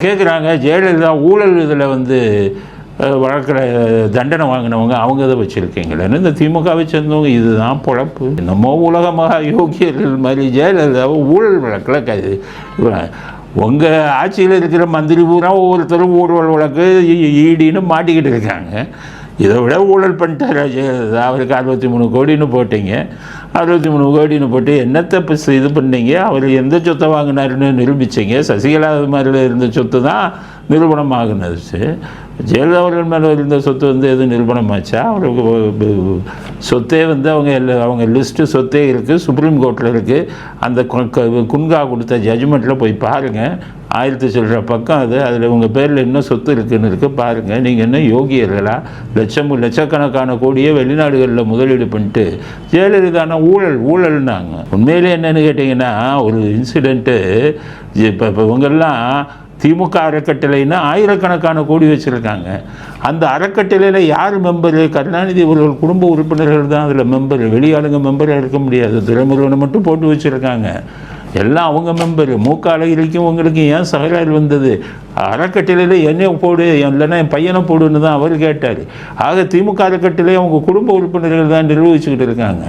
கேட்குறாங்க ஜெயலலிதா ஊழல் இதில் வந்து வழக்கில் தண்டனை வாங்கினவங்க அவங்க இதை வச்சுருக்கீங்களேன்னு இந்த திமுகவை சேர்ந்தவங்க இதுதான் பொழப்பு என்னமோ மகா யோகியர்கள் மாதிரி ஜெயலலிதாவை ஊழல் வழக்கில் கைது உங்கள் ஆட்சியில் இருக்கிற மந்திரி பூரா ஒவ்வொருத்தரும் ஊழல் வழக்கு ஈடின்னு மாட்டிக்கிட்டு இருக்காங்க இதை விட ஊழல் பண்ணிட்டாரா அவருக்கு அறுபத்தி மூணு கோடின்னு போட்டீங்க. அறுபத்தி மூணு கோடின்னு போட்டு என்னத்தை இது பண்ணீங்க? அவர் எந்த சொத்தை வாங்கினாருன்னு நிரூபிச்சீங்க. சசிகலா மாதிரி இருந்த சொத்து தான் நிரூபணம் ஆகுனது ஜெயலலிதா அவர்கள் மேலே இருந்த சொத்து வந்து எதுவும் நிரூபணமாச்சா? அவருக்கு சொத்தே வந்து அவங்க எல்லா அவங்க லிஸ்ட்டு சொத்தே இருக்குது சுப்ரீம் கோர்ட்டில் இருக்குது அந்த கு- குன்கா கொடுத்த ஜட்ஜ்மெண்ட்டில் போய் பாருங்கள் ஆயிரத்தி சொல்கிற பக்கம் அது அதில் உங்கள் பேரில் என்ன சொத்து இருக்குன்னு இருக்குது பாருங்கள் நீங்கள் என்ன யோகியர்களா? லட்சம் லட்சக்கணக்கான கோடியே வெளிநாடுகளில் முதலீடு பண்ணிட்டு ஜெயலலிதானா ஊழல் ஊழல்னாங்க. உண்மையிலே என்னென்னு கேட்டிங்கன்னா ஒரு இன்சிடெண்ட்டு இப்போ இப்போ இவங்கெல்லாம் திமுக அறக்கட்டளைன்னா ஆயிரக்கணக்கான கோடி வச்சுருக்காங்க. அந்த அறக்கட்டளையில் யார் மெம்பரு கருணாநிதி அவர்கள் குடும்ப உறுப்பினர்கள் தான் அதில் மெம்பர் வெளியாளுங்க மெம்பராக இருக்க முடியாது. துறைமுருகனை மட்டும் போட்டு வச்சுருக்காங்க. எல்லாம் அவங்க மெம்பரு மூக்க அழகிரிக்கும் உங்களுக்கும் ஏன் சகராறு வந்தது? அறக்கட்டளையில் என்னைய போடு இல்லைன்னா என் பையனை போடுன்னு தான் அவர் கேட்டார். ஆக திமுக அறக்கட்டளை அவங்க குடும்ப உறுப்பினர்கள் தான் நிர்வகிச்சுக்கிட்டு இருக்காங்க.